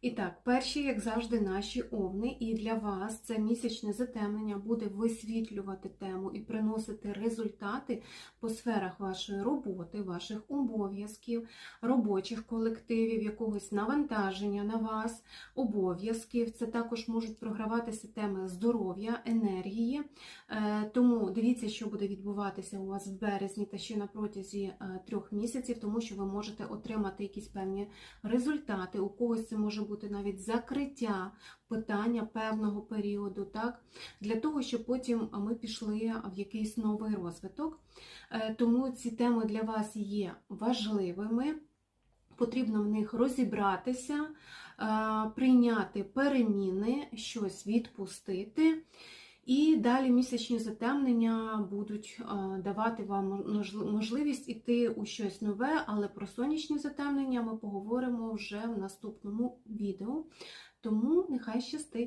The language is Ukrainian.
І так, перші, як завжди, наші овни, і для вас це місячне затемнення буде висвітлювати тему і приносити результати по сферах вашої роботи, ваших обов'язків, робочих колективів, якогось навантаження на вас, обов'язків. Це також можуть програватися теми здоров'я, енергії. Е, Тому дивіться, що буде відбуватися у вас в березні та ще на протязі е, трьох місяців, тому що ви можете отримати якісь певні результати. У когось це може бути навіть закриття питання певного періоду, так? Для того, щоб потім ми пішли в якийсь новий розвиток. Е, Тому ці теми для вас є важливими. Потрібно в них розібратися, е, прийняти переміни, щось відпустити. І далі місячні затемнення будуть е, давати вам можливість іти у щось нове, але про сонячні затемнення ми поговоримо вже в наступному відео. Тому нехай щастить!